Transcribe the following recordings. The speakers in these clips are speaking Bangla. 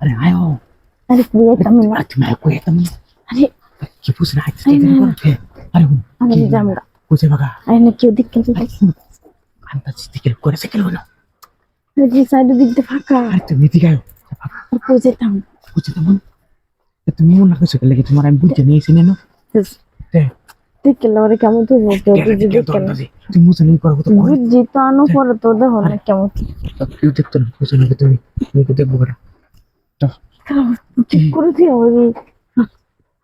আরে আয়ো আরে কই যেতাম না আরে তুমি কই এটা আরে কি বুঝ না আরে না, না। আরে হুন আমি জামগা বুঝে বাগা আরে না কেউ দেখতে যাবে আন্তা চিতিকে করে সাইকেল হলো যে সাইডে দিকতে ফাঁকা আরে তুমি এদিকে আয়ো আর কই যেতাম বুঝে তেমন তুমি মন মনে রাখছো লাগে তোমার আমি বুঝতে নিয়েছি না তে দেখতে লাগে কেমন তো বলতে তুই দেখতে দন্দাজি তুমি বুঝে নেই করো তো বুঝছি তো আনো পরে তো দেখো না কেমন কেউ দেখতো না বুঝে নেবে তুমি তুমি তো দেখব করা ঠিক করে দিয়ে ওই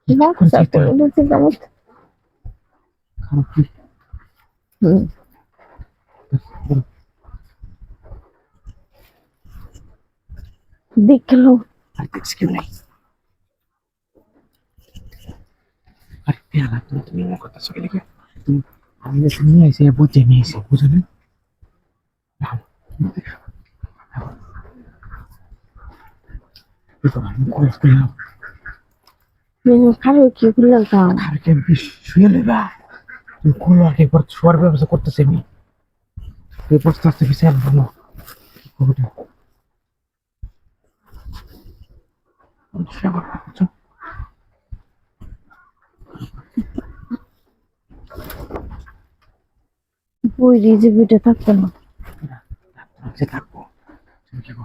বাচ্চা করছি তো। করে দিতে কেমন খারাপ কি হুম দেখল আর দেখছি কেউ নাই আরে পেয়ালা তুমি তুমি আমার কথা শুনে লিখে তুমি আমি যে নিয়ে এসে বুঝে নিয়ে এসে বুঝো না নাও। নাও। মেনু শুয়ে লইবা খোলো আগে শোয়ার ব্যবস্থা করতেছে আমি তুই বসতে আসতে বই রিজে থাকতো না থাকব তুমি কি গো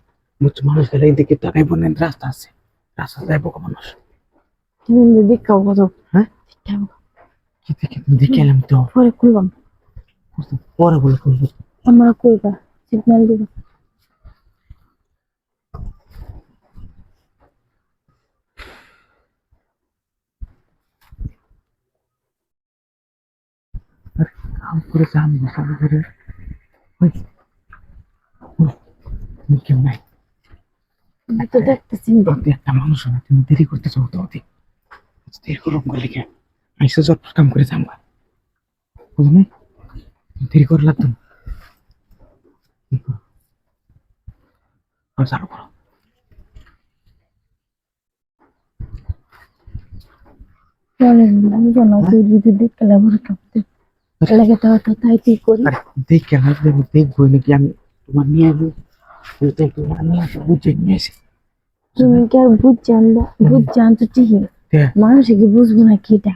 বুঝছ মানুষ খেলে এদিকে তাকাই বলেন রাস্তা আছে। রাস্তা যাইবো মানুষ তুমি দেখাও কত হ্যাঁ। কি দেখে দেখে এলাম তো? পরে খুলবাম পরে বলে করব আমরা কইবা সিগন্যাল দিবা। কাম করে কাম করে ওই কেউ নাই আমি তো দেখতেছি একটা মানুষ না তুমি দেরি করতে চাও তো অতি। দেরি করো বলে কে আইসে জট কাম করে যাব বুঝলি দেরি করে লাগতো চালু করো। পরে বুঝো না তুই যদি দেখতে লাগবে কাঁপতে লাগে তো হয়তো তাই তুই করি আরে দেখে আমি দেখব নাকি আমি তোমার নিয়ে আসব নিয়ে আসব বুঝে নিয়ে এসে তুমি কি আর ভূত জানব ভূত জানতো ঠিকই। মানুষে কি বুঝব না কি এটা?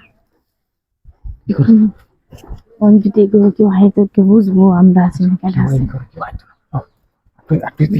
আমি যদি এগুলো কেউ হাই কে বুঝব আমরা আছি না কেন? কি